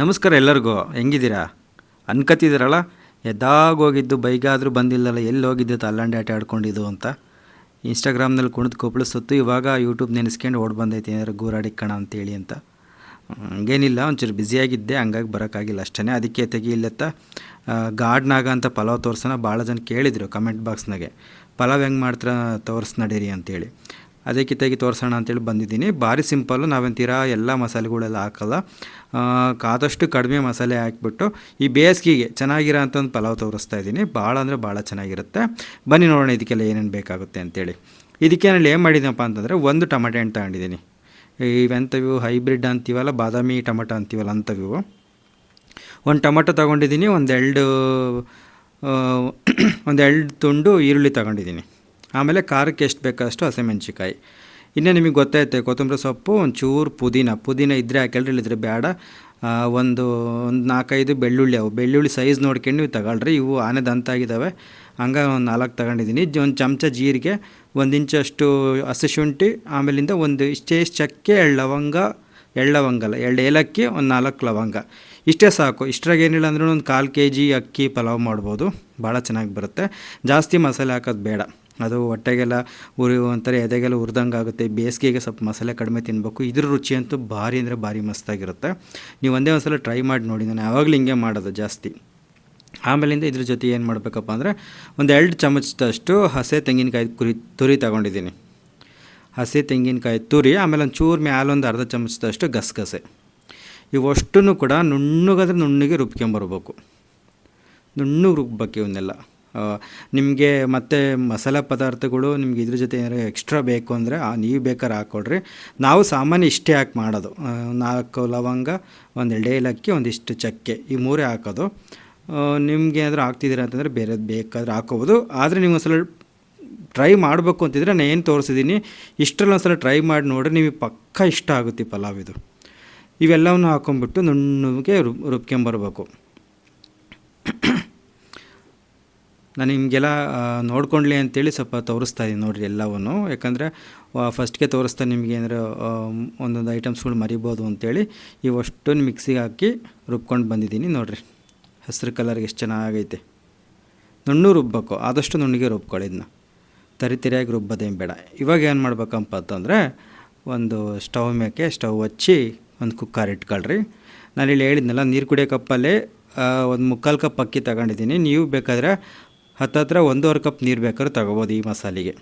ನಮಸ್ಕಾರ ಎಲ್ಲರಿಗೂ. ಹೆಂಗಿದ್ದೀರಾ? ಅನ್ಕತಿದ್ದೀರಲ್ಲ ಎದ್ದಾಗ ಹೋಗಿದ್ದು ಬೈಗಾದರೂ ಬಂದಿಲ್ಲಲ್ಲ ಎಲ್ಲಿ ಹೋಗಿದ್ದು ಆಟ ಆಡ್ಕೊಂಡಿದ್ದು ಅಂತ. ಇನ್ಸ್ಟಾಗ್ರಾಮ್ನಲ್ಲಿ ಕುಣಿದು ಕೊಪ್ಪಳ ಸುತ್ತು, ಇವಾಗ ಯೂಟ್ಯೂಬ್ ನೆನೆಸ್ಕೊಂಡು ಓಡ್ ಬಂದೈತೆ, ಏನಾದ್ರು ಗೂರಾಡಿ ಕಣ ಅಂತೇಳಿ ಅಂತ. ಹಂಗೇನಿಲ್ಲ, ಒಂಚೂರು ಬ್ಯುಸಿಯಾಗಿದ್ದೆ, ಹಂಗಾಗಿ ಬರೋಕ್ಕಾಗಿಲ್ಲ. ಅಷ್ಟೇ ಅದಕ್ಕೆ ತೆಗಿಲ್ಲತ್ತ ಗಾರ್ಡ್ನಾಗ ಅಂತ ಪಲಾವ್ ತೋರ್ಸೋಣ, ಭಾಳ ಜನ ಕೇಳಿದರು ಕಮೆಂಟ್ ಬಾಕ್ಸ್ನಾಗೆ. ಪಲಾವ್ ಹೆಂಗೆ ಮಾಡ್ತೀರಾ, ತೋರಿಸ್ ನಡೀರಿ ಅಂತೇಳಿ. ಅದಕ್ಕೆ ತೆಗಿ ತೋರಿಸೋಣ ಅಂತೇಳಿ ಬಂದಿದ್ದೀನಿ. ಭಾರಿ ಸಿಂಪಲ್ಲು, ನಾವೇನು ಎಲ್ಲ ಮಸಾಲೆಗಳೆಲ್ಲ ಹಾಕಲ್ಲ. ಆದಷ್ಟು ಕಡಿಮೆ ಮಸಾಲೆ ಹಾಕಿಬಿಟ್ಟು ಈ ಬೇಸಿಗೆಗೆ ಚೆನ್ನಾಗಿರೋ ಅಂತ ಒಂದು ಪಲಾವ್ ತೋರಿಸ್ತಾ ಇದ್ದೀನಿ. ಭಾಳ ಅಂದರೆ ಭಾಳ ಚೆನ್ನಾಗಿರುತ್ತೆ. ಬನ್ನಿ ನೋಡೋಣ ಇದಕ್ಕೆಲ್ಲ ಏನೇನು ಬೇಕಾಗುತ್ತೆ ಅಂತೇಳಿ. ಇದಕ್ಕೆ ನಾನು ಏನು ಮಾಡಿದ್ದೀನಪ್ಪ ಅಂತಂದರೆ ಒಂದು ಟೊಮೆಟೊ ಹಣ್ಣು ತಗೊಂಡಿದ್ದೀನಿ. ಇವೆಂಥವು ಹೈಬ್ರಿಡ್ ಅಂತೀವಲ್ಲ, ಬಾದಾಮಿ ಟೊಮೆಟೊ ಅಂತೀವಲ್ಲ ಅಂಥವು. ಒಂದು ಟೊಮೆಟೊ ತೊಗೊಂಡಿದ್ದೀನಿ, ಒಂದೆರಡು ಒಂದೆರಡು ತುಂಡು ಈರುಳ್ಳಿ ತಗೊಂಡಿದ್ದೀನಿ. ಆಮೇಲೆ ಖಾರಕ್ಕೆ ಎಷ್ಟು ಬೇಕಷ್ಟು ಹಸಿಮೆಣ್ಸಿಕಾಯಿ ಇನ್ನೇ ನಿಮಗೆ ಗೊತ್ತೈತೆ ಕೊತ್ತಂಬರಿ ಸೊಪ್ಪು, ಒಂಚೂರು ಪುದೀನ. ಪುದೀನ ಇದ್ದರೆ ಹಾಕಲ್ರಿ ಇಲ್ಲದ್ರೆ ಬೇಡ. ಒಂದು ಒಂದು ನಾಲ್ಕೈದು ಬೆಳ್ಳುಳ್ಳಿ ಅವು. ಬೆಳ್ಳುಳ್ಳಿ ಸೈಜ್ ನೋಡ್ಕೊಂಡು ನೀವು ತಗೊಳ್ರಿ. ಇವು ಆನೆ ದಂತಾಗಿದ್ದಾವೆ. ಹಂಗೆ ಒಂದು ನಾಲ್ಕು ತಗೊಂಡಿದ್ದೀನಿ. ಒಂದು ಚಮಚ ಜೀರಿಗೆ, ಒಂದು ಇಂಚಷ್ಟು ಹಸಿ ಶುಂಠಿ, ಆಮೇಲಿಂದ ಒಂದು ಇಷ್ಟೇ ಚಕ್ಕೆ ಲವಂಗ ಎಳ್ಳು ಎರಡು ಏಲಕ್ಕಿ, ಒಂದು ನಾಲ್ಕು ಲವಂಗ. ಇಷ್ಟೇ ಸಾಕು. ಇಷ್ಟ್ರಾಗ ಏನಿಲ್ಲ ಅಂದ್ರೂ ಒಂದು ಕಾಲು ಕೆ ಜಿ ಅಕ್ಕಿ ಪಲಾವ್ ಮಾಡ್ಬೋದು. ಭಾಳ ಚೆನ್ನಾಗಿ ಬರುತ್ತೆ. ಜಾಸ್ತಿ ಮಸಾಲೆ ಹಾಕೋದು ಬೇಡ. ಅದು ಹೊಟ್ಟೆಗೆಲ್ಲ ಉರಿ ಒಂಥರ ಎದೆಗೆಲ್ಲ ಉರಿದಂಗೆ ಆಗುತ್ತೆ, ಬೇಸಿಗೆಗೆ ಸ್ವಲ್ಪ ಮಸಾಲೆ ಕಡಿಮೆ ತಿನ್ನಬೇಕು ಇದ್ರ ರುಚಿ ಅಂತೂ ಭಾರಿ ಅಂದರೆ ಭಾರಿ ಮಸ್ತಾಗಿರುತ್ತೆ. ನೀವು ಒಂದೇ ಒಂದು ಸಲ ಟ್ರೈ ಮಾಡಿ ನೋಡಿ, ನಾನು ಯಾವಾಗಲೂ ಹಿಂಗೆ ಮಾಡೋದು ಜಾಸ್ತಿ. ಆಮೇಲಿಂದ ಇದ್ರ ಜೊತೆ ಏನು ಮಾಡಬೇಕಪ್ಪ ಅಂದರೆ ಒಂದು ಎರಡು ಚಮಚದಷ್ಟು ಹಸೆ ತೆಂಗಿನಕಾಯಿ ಕುರಿ, ತುರಿ ತಗೊಂಡಿದ್ದೀನಿ. ಹಸಿ ತೆಂಗಿನಕಾಯಿ ತುರಿ, ಆಮೇಲೆ ಒಂದು ಚೂರು ಮ್ಯಾಲೊಂದು ಅರ್ಧ ಚಮಚದಷ್ಟು ಗಸಗಸೆ. ಇವಷ್ಟು ಕೂಡ ನುಣ್ಣಗಾದ್ರೆ ನುಣ್ಣಗೆ ರುಬ್ಕೊಂಬರ್ಬೇಕು. ನುಣ್ಣಗೆ ರುಬ್ಬೇಕು ಇವನ್ನೆಲ್ಲ ನಿಮಗೆ ಮತ್ತು ಮಸಾಲೆ ಪದಾರ್ಥಗಳು ನಿಮ್ಗೆ ಇದ್ರ ಜೊತೆ ಏನಾರು ಎಕ್ಸ್ಟ್ರಾ ಬೇಕು ಅಂದರೆ ನೀವು ಬೇಕಾದ್ರೆ ಹಾಕ್ಕೊಳ್ರಿ ನಾವು ಸಾಮಾನ್ಯ ಇಷ್ಟೇ ಹಾಕಿ ಮಾಡೋದು. ನಾಲ್ಕು ಲವಂಗ, ಒಂದು ಎಳೆ ಏಲಕ್ಕಿ ಒಂದಿಷ್ಟು ಚಕ್ಕೆ, ಈ ಮೂರೇ ಹಾಕೋದು. ನಿಮ್ಗೆ ಏನಾದರೂ ಹಾಕ್ತಿದ್ದೀರಾ ಅಂತಂದರೆ ಬೇರೆದು ಬೇಕಾದ್ರೆ ಹಾಕೋಬೋದು. ಆದರೆ ನೀವು ಒಂದ್ಸಲ ಟ್ರೈ ಮಾಡಬೇಕು ಅಂತಿದ್ರೆ ನಾನು ಏನು ತೋರಿಸಿದ್ದೀನಿ ಇಷ್ಟರಲ್ಲಿ ಒಂದ್ಸಲ ಟ್ರೈ ಮಾಡಿ ನೋಡಿರಿ, ನಿಮಗೆ ಪಕ್ಕ ಇಷ್ಟ ಆಗುತ್ತೆ ಪಲಾವ್ ಇದು. ಇವೆಲ್ಲವನ್ನು ಹಾಕೊಂಡ್ಬಿಟ್ಟು ನುಣ್ಣಗೆ ರುಬ್ ರುಬ್ಕೊಂಬರ್ಬೇಕು. ನಾನು ನಿಮಗೆಲ್ಲ ನೋಡ್ಕೊಂಡ್ಲಿ ಅಂತೇಳಿ ಸ್ವಲ್ಪ ತೋರಿಸ್ತಾ ಇದ್ದೀನಿ ನೋಡಿರಿ ಎಲ್ಲವನ್ನು. ಯಾಕಂದರೆ ಫಸ್ಟ್ಗೆ ತೋರಿಸ್ತಾ ನಿಮಗೆ ಏನಾರು ಒಂದೊಂದು ಐಟಮ್ಸ್ಗಳು ಮರಿಬೋದು ಅಂತೇಳಿ ಇವಷ್ಟನ್ನು ಮಿಕ್ಸಿಗೆ ಹಾಕಿ ರುಬ್ಕೊಂಡು ಬಂದಿದ್ದೀನಿ ನೋಡಿರಿ. ಹಸಿರು ಕಲರ್ಗೆ ಎಷ್ಟು ಚೆನ್ನಾಗೈತೆ. ನುಣ್ಣು ರುಬ್ಬಬೇಕು ಆದಷ್ಟು ನುಣ್ಣಿಗೆ ರುಬ್ಕೊಳ್ಳಿ ಇದನ್ನ ತರಿತರಿಯಾಗಿ ರುಬ್ಬೋದೇನು ಬೇಡ. ಇವಾಗ ಏನು ಮಾಡ್ಬೇಕಪ್ಪ ಅಂತಂದರೆ, ಒಂದು ಸ್ಟವ್ ಮೇಕೆ ಸ್ಟವ್ ಹಚ್ಚಿ ಒಂದು ಕುಕ್ಕರ್ ಇಟ್ಕೊಳ್ರಿ. ನಾನು ಇಲ್ಲಿ ಹೇಳಿದ್ನಲ್ಲ, ನೀರು ಕುಡಿಯೋ ಕಪ್ಪಲ್ಲೇ ಒಂದು ಮುಕ್ಕಾಲು ಕಪ್ ಅಕ್ಕಿ ತಗೊಂಡಿದ್ದೀನಿ ನೀವು ಬೇಕಾದರೆ ಹತ್ತತ್ರ ಒಂದೂವರೆ ಕಪ್ ನೀರು ಬೇಕಾದ್ರೆ ತಗೋಬೋದು ಈ ಮಸಾಲೆಗೆ.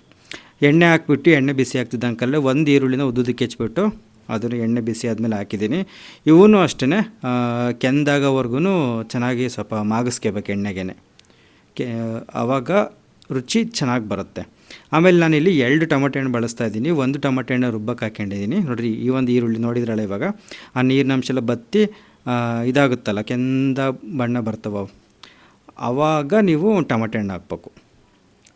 ಎಣ್ಣೆ ಹಾಕ್ಬಿಟ್ಟು ಎಣ್ಣೆ ಬಿಸಿ ಆಗ್ತಿದ್ದಂಕಲ್ಲೇ ಒಂದು ಈರುಳ್ಳಿನ ಉದ್ದುದಕ್ಕೆ ಹೆಚ್ಚಿಬಿಟ್ಟು ಅದನ್ನು ಎಣ್ಣೆ ಬಿಸಿ ಆದಮೇಲೆ ಹಾಕಿದ್ದೀನಿ. ಇವೂ ಅಷ್ಟೇ ಕೆಂದಾಗವರೆಗೂ ಚೆನ್ನಾಗಿ ಸ್ವಲ್ಪ ಮಾಗಿಸ್ಕೋಬೇಕು ಎಣ್ಣೆಗೆ ಕೆ ಆವಾಗ ರುಚಿ ಚೆನ್ನಾಗಿ ಬರುತ್ತೆ. ಆಮೇಲೆ ನಾನಿಲ್ಲಿ ಎರಡು ಟೊಮೆಟೊ ಹಣ್ಣು ಬಳಸ್ತಾ ಇದ್ದೀನಿ. ಒಂದು ಟೊಮೆಟೊ ಹಣ್ಣು ರುಬ್ಬಕ್ಕೆ ಹಾಕೊಂಡಿದ್ದೀನಿ ನೋಡಿರಿ, ಈ ಒಂದು ಈರುಳ್ಳಿ ನೋಡಿದ್ರಲ್ಲ ಇವಾಗ? ಆ ನೀರಿನ ಅಂಶ ಎಲ್ಲ ಬತ್ತಿ ಇದಾಗುತ್ತಲ್ಲ, ಕೆಂದ ಬಣ್ಣ ಬರ್ತವೆ ಆವಾಗ ನೀವು ಟಮಟೆ ಹಣ್ಣು ಹಾಕ್ಬೇಕು.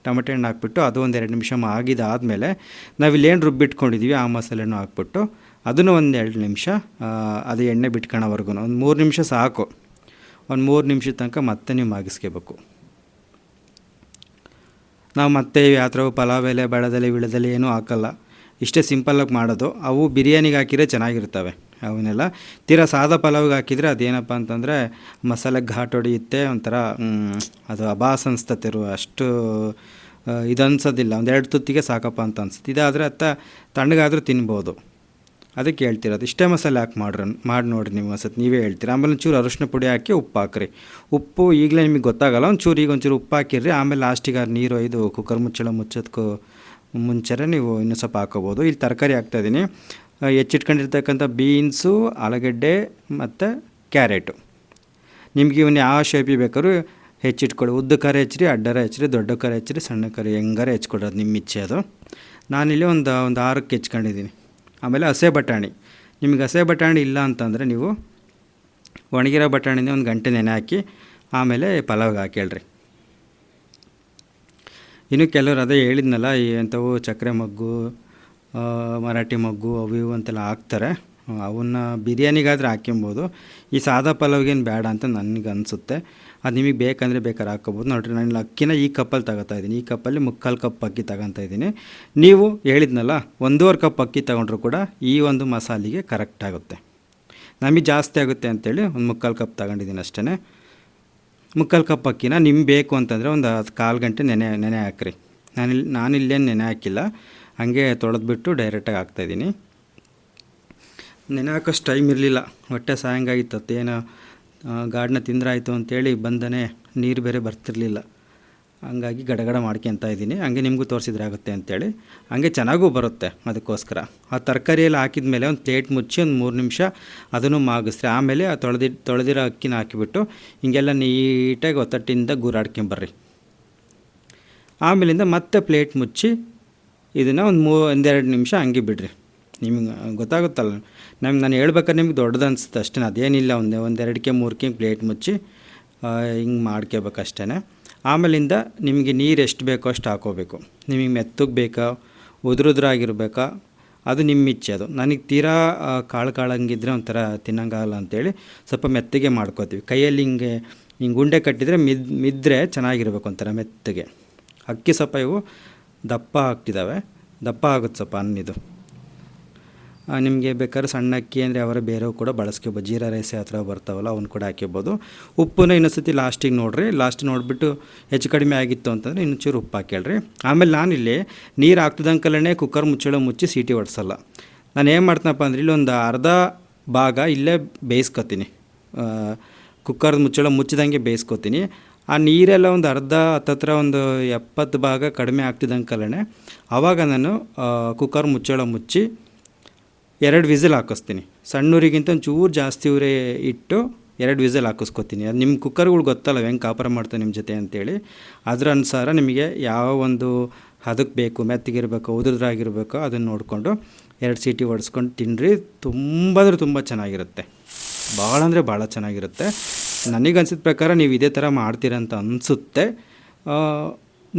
ಟಮಟೆ ಹಣ್ಣು ಹಾಕ್ಬಿಟ್ಟು ಅದು ಒಂದು ಎರಡು ನಿಮಿಷ ಆಗಿದಾದಮೇಲೆ ನಾವಿಲ್ಲೇನು ರುಬ್ಬಿಟ್ಕೊಂಡಿದ್ದೀವಿ ಆ ಮಸಾಲೆನೂ ಹಾಕ್ಬಿಟ್ಟು ಅದನ್ನು ಒಂದು ಎರಡು ನಿಮಿಷ ಅದು ಎಣ್ಣೆ ಬಿಟ್ಕೊಳೋವರೆಗೂ ಒಂದು ಮೂರು ನಿಮಿಷ ಸಾಕು. ಒಂದು ಮೂರು ನಿಮಿಷದ ತನಕ ಮತ್ತೆ ನೀವು ಮಾಗಿಸ್ಕೋಬೇಕು. ನಾವು ಮತ್ತೆ ಯಾವ ಥರ ಪಲಾವ್ ಎಲೆ ಬೆಳದೆಲೆ ವಿಳದಲೆ ಏನೂ ಹಾಕಲ್ಲ. ಇಷ್ಟೇ ಸಿಂಪಲ್ಲಾಗಿ ಮಾಡೋದು. ಅವು ಬಿರಿಯಾನಿಗೆ ಹಾಕಿದ್ರೆ ಚೆನ್ನಾಗಿರ್ತವೆ. ಅವನ್ನೆಲ್ಲ ತೀರಾ ಸಾದ ಪಲಾವ್ಗೆ ಹಾಕಿದರೆ ಅದೇನಪ್ಪ ಅಂತಂದರೆ ಮಸಾಲೆ ಘಾಟ್ ಹೊಡೆಯುತ್ತೆ, ಒಂಥರ ಅದು ಅಬಾಸ್ ಅನಿಸ್ತತೆ ರು ಅಷ್ಟು ಇದು ಅನ್ಸೋದಿಲ್ಲ ಒಂದೆರಡು ತುತ್ತಿಗೆ ಸಾಕಪ್ಪ ಅಂತ ಅನ್ಸುತ್ತೆ. ಇದಾದರೆ ಅತ್ತ ತಣ್ಣಗಾದರೂ ತಿನ್ಬೋದು. ಅದಕ್ಕೆ ಹೇಳ್ತಿರೋದು. ಇಷ್ಟೇ ಮಸಾಲೆ ಹಾಕಿ ಮಾಡ್ರಿ, ಮಾಡಿ ನೋಡಿರಿ ನೀವು ಒಂದ್ಸತಿ. ನೀವೇ ಹೇಳ್ತೀರಿ. ಆಮೇಲೆ ಒಂಚೂರು ಅರಶಿನ ಪುಡಿ ಹಾಕಿ ಉಪ್ಪು ಹಾಕ್ರಿ. ಉಪ್ಪು ಈಗಲೇ ನಿಮಗೆ ಗೊತ್ತಾಗಲ್ಲ. ಒಂಚೂರು ಈಗ ಒಂಚೂರು ಉಪ್ಪು ಹಾಕಿರಿ ಆಮೇಲೆ ಲಾಸ್ಟಿಗೆ ನೀರು ಇದು ಕುಕ್ಕರ್ ಮುಚ್ಚಳ ಮುಚ್ಚೋದಕ್ಕೂ ಮುಂಚೆನೇ ನೀವು ಇನ್ನೂ ಸ್ವಲ್ಪ ಹಾಕೋಬೋದು. ಇಲ್ಲಿ ತರಕಾರಿ ಹಾಕ್ತಾಯಿದ್ದೀನಿ ಹೆಚ್ಚಿಟ್ಕೊಂಡಿರ್ತಕ್ಕಂಥ ಬೀನ್ಸು, ಆಲೂಗಡ್ಡೆ ಮತ್ತು ಕ್ಯಾರೆಟು. ನಿಮ್ಗೆ ಇವನ್ನ ಯಾವ ಶೇಪಿಗೆ ಬೇಕಾದ್ರೂ ಹೆಚ್ಚಿಟ್ಕೊಳ್ಳಿ. ಉದ್ದ ಕರೆ ಹೆಚ್ಚಿರಿ ಅಡ್ಡರ ಹೆಚ್ಚಿರಿ, ದೊಡ್ಡ ಕರೆ ಹೆಚ್ಚಿರಿ, ಸಣ್ಣ ಕರೆ ಹೆಂಗಾರೆ ಹೆಚ್ಕೊಡೋದು ನಿಮ್ಮ ಇಚ್ಛೆ ಅದು. ನಾನಿಲ್ಲಿ ಒಂದು ಒಂದು ಆರಕ್ಕೆ ಹೆಚ್ಕೊಂಡಿದ್ದೀನಿ ಆಮೇಲೆ ಹಸೆ ಬಟಾಣಿ. ನಿಮಗೆ ಹಸೆ ಬಟಾಣಿ ಇಲ್ಲ ಅಂತಂದರೆ ನೀವು ಒಣಗಿರೋ ಬಟಾಣಿನ ಒಂದು ಗಂಟೆ ನೆನೆ ಹಾಕಿ, ಆಮೇಲೆ ಪಲಾವ್ಗೆ ಹಾಕೇಳ್ರಿ. ಇನ್ನು ಕೆಲವರು ಅದೇ ಹೇಳಿದ್ನಲ್ಲ ಎಂಥವು ಚಕ್ಕರೆ ಮಗ್ಗು ಮರಾಠಿ ಮಗ್ಗು ಅವು ಇವು ಅಂತೆಲ್ಲ ಹಾಕ್ತಾರೆ. ಅವನ್ನ ಬಿರಿಯಾನಿಗಾದರೆ ಹಾಕ್ಕೊಬೋದು ಈ ಸಾದಾ ಪಲಾವ್ಗೇನು ಬೇಡ ಅಂತ ನನಗೆ ಅನಿಸುತ್ತೆ ಅದು ನಿಮಗೆ ಬೇಕಂದರೆ ಬೇಕಾದ್ರೆ ಹಾಕ್ಕೋಬೋದು. ನೋಡಿರಿ, ನಾನು ಅಕ್ಕಿನ ಈ ಕಪ್ಪಲ್ಲಿ ತಗೋತಾ ಇದ್ದೀನಿ. ಈ ಕಪ್ಪಲ್ಲಿ ಮುಕ್ಕಾಲು ಕಪ್ ಅಕ್ಕಿ ತಗೊತಾ ಇದ್ದೀನಿ. ನೀವು ಹೇಳಿದ್ನಲ್ಲ, ಒಂದೂವರೆ ಕಪ್ ಅಕ್ಕಿ ತಗೊಂಡ್ರು ಕೂಡ ಈ ಒಂದು ಮಸಾಲೆಗೆ ಕರೆಕ್ಟ್ ಆಗುತ್ತೆ. ನಮಗೆ ಜಾಸ್ತಿ ಆಗುತ್ತೆ ಅಂತೇಳಿ ಒಂದು ಮುಕ್ಕಾಲು ಕಪ್ ತಗೊಂಡಿದ್ದೀನಿ ಅಷ್ಟೇ ಮುಕ್ಕಾಲು ಕಪ್ ಅಕ್ಕಿನ ನಿಮ್ಗೆ ಬೇಕು ಅಂತಂದರೆ ಒಂದು ಕಾಲು ಗಂಟೆ ನೆನೆ ನೆನೆ ಹಾಕ್ರಿ. ನಾನಿಲ್ಲಿ ನಾನಿಲ್ಲೇನು ನೆನೆ ಹಾಕಿಲ್ಲ. ಹಾಗೆ ತೊಳೆದ್ಬಿಟ್ಟು ಡೈರೆಕ್ಟಾಗಿ ಹಾಕ್ತಾಯಿದ್ದೀನಿ ನೆನೆ ಹಾಕೋಷ್ಟು ಟೈಮ್ ಇರಲಿಲ್ಲ. ಹೊಟ್ಟೆ ಸಾಯಂಗಾಗಿತ್ತು. ಏನೋ ಗಾರ್ಡ್ನ ತಿಂದ್ರಾಯಿತು ಅಂತೇಳಿ ಬಂದನೆ ನೀರು ಬೇರೆ ಬರ್ತಿರಲಿಲ್ಲ. ಹಂಗಾಗಿ ಗಡಗಡ ಮಾಡ್ಕೊಂತ ಇದ್ದೀನಿ. ಹಂಗೆ ನಿಮಗೂ ತೋರಿಸಿದ್ರೆ ಆಗುತ್ತೆ ಅಂತೇಳಿ. ಹಂಗೆ ಚೆನ್ನಾಗೂ ಬರುತ್ತೆ ಅದಕ್ಕೋಸ್ಕರ. ಆ ತರಕಾರಿ ಎಲ್ಲ ಹಾಕಿದ ಮೇಲೆ ಒಂದು ಪ್ಲೇಟ್ ಮುಚ್ಚಿ ಒಂದು ಮೂರು ನಿಮಿಷ ಅದನ್ನು ಮಾಗಿಸ್ರಿ. ಆಮೇಲೆ ಆ ತೊಳೆದಿ, ತೊಳೆದಿರೋ ಅಕ್ಕಿನ ಹಾಕಿಬಿಟ್ಟು ಹಿಂಗೆಲ್ಲ ನೀಟಾಗಿ ಒತ್ತಟ್ಟಿಂದ ಗುರಾಡ್ಕೊಂಬರ್ರಿ. ಆಮೇಲಿಂದ ಮತ್ತೆ ಪ್ಲೇಟ್ ಮುಚ್ಚಿ ಇದನ್ನು ಒಂದು ಮೂ, ಒಂದೆರಡು ನಿಮಿಷ ಹಂಗೆ ಬಿಡ್ರಿ. ನಿಮ್ಗೆ ಗೊತ್ತಾಗುತ್ತಲ್ಲ. ನಮ್ಗೆ ನಾನು ಹೇಳ್ಬೇಕಾದ್ರೆ ನಿಮ್ಗೆ ದೊಡ್ಡದು ಅನಿಸುತ್ತೆ ಅಷ್ಟೇ ಅದೇನಿಲ್ಲ, ಒಂದು ಒಂದೆರಡಕ್ಕೆ ಮೂರಕ್ಕೆ ಪ್ಲೇಟ್ ಮುಚ್ಚಿ ಹಿಂಗೆ ಮಾಡ್ಕೋಬೇಕಷ್ಟೇ ಆಮೇಲಿಂದ ನಿಮಗೆ ನೀರು ಎಷ್ಟು ಬೇಕೋ ಅಷ್ಟು ಹಾಕೋಬೇಕು. ನಿಮಗೆ ಮೆತ್ತಗೆ ಬೇಕಾ, ಉದುರುದ್ರಾಗಿರ್ಬೇಕಾ, ಅದು ನಿಮ್ಮ ಇಚ್ಛೆ ಅದು. ನನಗೆ ತೀರಾ ಕಾಳು ಕಾಳು ಕಾಳಂಗಿದ್ರೆ ಒಂಥರ ತಿನ್ನಂಗಾಗಲ್ಲ ಅಂತೇಳಿ ಸ್ವಲ್ಪ ಮೆತ್ತಗೆ ಮಾಡ್ಕೋತೀವಿ. ಕೈಯಲ್ಲಿ ಹಿಂಗೆ ಹಿಂಗೆ ಗುಂಡೆ ಕಟ್ಟಿದರೆ ಮಿದ್, ಮಿದ್ರೆ ಚೆನ್ನಾಗಿರ್ಬೇಕು ಒಂಥರ ಮೆತ್ತಗೆ. ಅಕ್ಕಿ ಸ್ವಲ್ಪ ಇವು ದಪ್ಪ ಆಗ್ತಿದ್ದಾವೆ ದಪ್ಪ ಆಗುತ್ತೆ ಸ್ವಲ್ಪ ಅನ್ನಿದು ನಿಮಗೆ ಬೇಕಾದ್ರೆ ಸಣ್ಣ ಅಕ್ಕಿ ಅಂದರೆ ಅವರ ಬೇರೆ ಕೂಡ ಬಳಸ್ಕೋಬೋದು. ಜೀರಾ ರೈಸ್ ಹತ್ರ ಥರ ಬರ್ತಾವಲ್ಲ, ಅವ್ನು ಕೂಡ ಹಾಕ್ಕೋಬೋದು. ಉಪ್ಪನ್ನ ಇನ್ನೊಂದ್ಸತಿ ಲಾಸ್ಟಿಗೆ ನೋಡಿರಿ. ಲಾಸ್ಟ್ ನೋಡಿಬಿಟ್ಟು ಹೆಚ್ಚು ಕಡಿಮೆ ಆಗಿತ್ತು ಅಂತಂದರೆ ಇನ್ನೊಂಚೂರು ಉಪ್ಪು ಹಾಕೇಳ್ರಿ ಆಮೇಲೆ ನಾನಿಲ್ಲಿ ನೀರು ಹಾಕ್ತಿದ್ದಂಕಲ್ಲೇ ಕುಕ್ಕರ್ ಮುಚ್ಚಳ ಮುಚ್ಚಿ ಸೀಟಿ ಹೊಡ್ಸಲ್ಲ ನಾನು ಏನು ಮಾಡ್ತೀನಪ್ಪ ಅಂದ್ರೆ ಇಲ್ಲಿ ಒಂದು ಅರ್ಧ ಭಾಗ ಇಲ್ಲೇ ಬೇಯಿಸ್ಕೊತೀನಿ. ಕುಕ್ಕರ್ ಮುಚ್ಚಳ ಮುಚ್ಚಿದಂಗೆ ಬೇಯಿಸ್ಕೊತೀನಿ. ಆ ನೀರೆಲ್ಲ ಒಂದು ಅರ್ಧ ಹತ್ತತ್ರ ಒಂದು ಎಪ್ಪತ್ತು ಭಾಗ ಕಡಿಮೆ ಆಗ್ತಿದ್ದಂಕಲ್ಲೇ ಆವಾಗ ನಾನು ಕುಕ್ಕರ್ ಮುಚ್ಚಳ ಮುಚ್ಚಿ ಎರಡು ವಿಸಿಲ್ ಹಾಕಿಸ್ತೀನಿ. ಸಣ್ಣೂರಿಗಿಂತ ಒಂದು ಚೂರು ಜಾಸ್ತಿ ಊರೇ ಇಟ್ಟು ಎರಡು ವಿಸಿಲ್ ಹಾಕಿಸ್ಕೊತೀನಿ. ಅದು ನಿಮ್ಮ ಕುಕ್ಕರ್ಗಳು ಗೊತ್ತಲ್ಲ ಹೆಂಗೆ ಕಾಪರ ಮಾಡ್ತಾರೆ ನಿಮ್ಮ ಜೊತೆ ಅಂತೇಳಿ. ಅದರ ಅನುಸಾರ ನಿಮಗೆ ಯಾವ ಒಂದು ಹದಕ್ಕೆ ಬೇಕು, ಮೆತ್ತಗಿರ್ಬೇಕು, ಉದುರದ್ರಾಗಿರ್ಬೇಕು ಅದನ್ನು ನೋಡಿಕೊಂಡು ಎರಡು ಸೀಟಿ ಹೊಡೆಸ್ಕೊಂಡು ತಿನ್ನಿರಿ. ತುಂಬ ಅಂದರೆ ತುಂಬ ಚೆನ್ನಾಗಿರುತ್ತೆ. ಭಾಳ ಅಂದರೆ ಭಾಳ ಚೆನ್ನಾಗಿರುತ್ತೆ. ನನಗೆ ಅನ್ಸಿದ ಪ್ರಕಾರ ನೀವು ಇದೇ ಥರ ಮಾಡ್ತೀರಂತ ಅನಿಸುತ್ತೆ.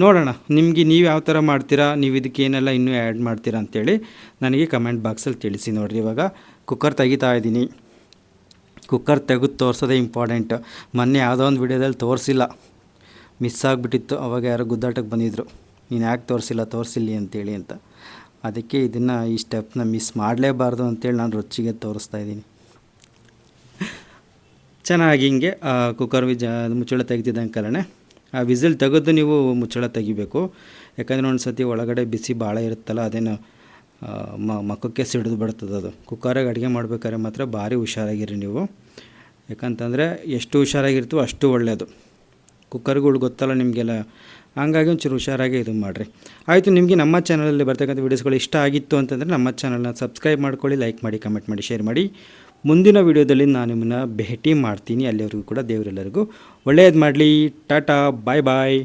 ನೋಡೋಣ. ನಿಮಗೆ ನೀವು ಯಾವ ಥರ ಮಾಡ್ತೀರಾ, ನೀವು ಇದಕ್ಕೆ ಏನೆಲ್ಲ ಇನ್ನೂ ಆ್ಯಡ್ ಮಾಡ್ತೀರಾ ಅಂತೇಳಿ ನನಗೆ ಕಮೆಂಟ್ ಬಾಕ್ಸಲ್ಲಿ ತಿಳಿಸಿ ನೋಡಿರಿ ಇವಾಗ. ಕುಕ್ಕರ್ ತೆಗಿತಾ ಇದ್ದೀನಿ. ಕುಕ್ಕರ್ ತೆಗೆದು ತೋರಿಸೋದೇ ಇಂಪಾರ್ಟೆಂಟ್ ಮೊನ್ನೆ ಯಾವುದೋ ಒಂದು ವಿಡಿಯೋದಲ್ಲಿ ತೋರಿಸಿಲ್ಲ. ಮಿಸ್ ಆಗಿಬಿಟ್ಟಿತ್ತು. ಅವಾಗ ಯಾರೋ ಗುದ್ದಾಟಕ್ಕೆ ಬಂದಿದ್ದರು ನೀನು ಯಾಕೆ ತೋರಿಸಿಲ್ಲ, ತೋರಿಸಿಲ್ಲಿ ಅಂತೇಳಿ ಅಂತ. ಅದಕ್ಕೆ ಇದನ್ನು ಈ ಸ್ಟೆಪ್ನ ಮಿಸ್ ಮಾಡಲೇಬಾರ್ದು ಅಂತೇಳಿ ನಾನು ರುಚಿಗೆ ತೋರಿಸ್ತಾ ಇದ್ದೀನಿ. ಚೆನ್ನಾಗಿ ಹಿಂಗೆ ಕುಕ್ಕರ್ ವಿಜ ಮುಚ್ಚಳ ತೆಗ್ದಿದ್ದಂಗೆ ಆ, ವಿಸಿಲ್ ತೆಗೆದು ನೀವು ಮುಚ್ಚಳ ತೆಗಿಬೇಕು. ಯಾಕಂದರೆ ಒಂದು ಸತಿ ಒಳಗಡೆ ಬಿಸಿ ಭಾಳ ಇರುತ್ತಲ್ಲ, ಅದೇನು ಮಕ್ಕಕ್ಕೆ ಸಿಡಿದು ಬಿಡ್ತದೆ ಅದು. ಕುಕ್ಕರಾಗ ಅಡುಗೆ ಮಾಡ್ಬೇಕಾದ್ರೆ ಮಾತ್ರ ಭಾರಿ ಹುಷಾರಾಗಿರಿ ನೀವು. ಯಾಕಂತಂದರೆ ಎಷ್ಟು ಹುಷಾರಾಗಿರ್ತೀವೋ ಅಷ್ಟು ಒಳ್ಳೆಯದು ಕುಕ್ಕರ್ಗಳು ಗೊತ್ತಲ್ಲ ನಿಮಗೆಲ್ಲ, ಹಂಗಾಗಿ ಒಂಚೂರು ಹುಷಾರಾಗಿ ಇದು ಮಾಡಿರಿ. ಆಯಿತು, ನಿಮಗೆ ನಮ್ಮ ಚಾನಲಲ್ಲಿ ಬರ್ತಕ್ಕಂಥ ವೀಡಿಯೋಸ್ಗಳು ಇಷ್ಟ ಆಗಿತ್ತು ಅಂತಂದರೆ ನಮ್ಮ ಚಾನಲ್ನ ಸಬ್ಸ್ಕ್ರೈಬ್ ಮಾಡ್ಕೊಳ್ಳಿ ಲೈಕ್ ಮಾಡಿ ಕಮೆಂಟ್ ಮಾಡಿ ಶೇರ್ ಮಾಡಿ. ಮುಂದಿನ ವಿಡಿಯೋದಲ್ಲಿ ನಾನು ನಿಮ್ಮನ್ನು ಭೇಟಿ ಮಾಡ್ತೀನಿ. ಅಲ್ಲಿವರೆಗೂ ಕೂಡ ದೇವರೆಲ್ಲರಿಗೂ ಒಳ್ಳೆಯದು ಮಾಡಲಿ. ಟಾಟಾ ಬಾಯ್ ಬಾಯ್.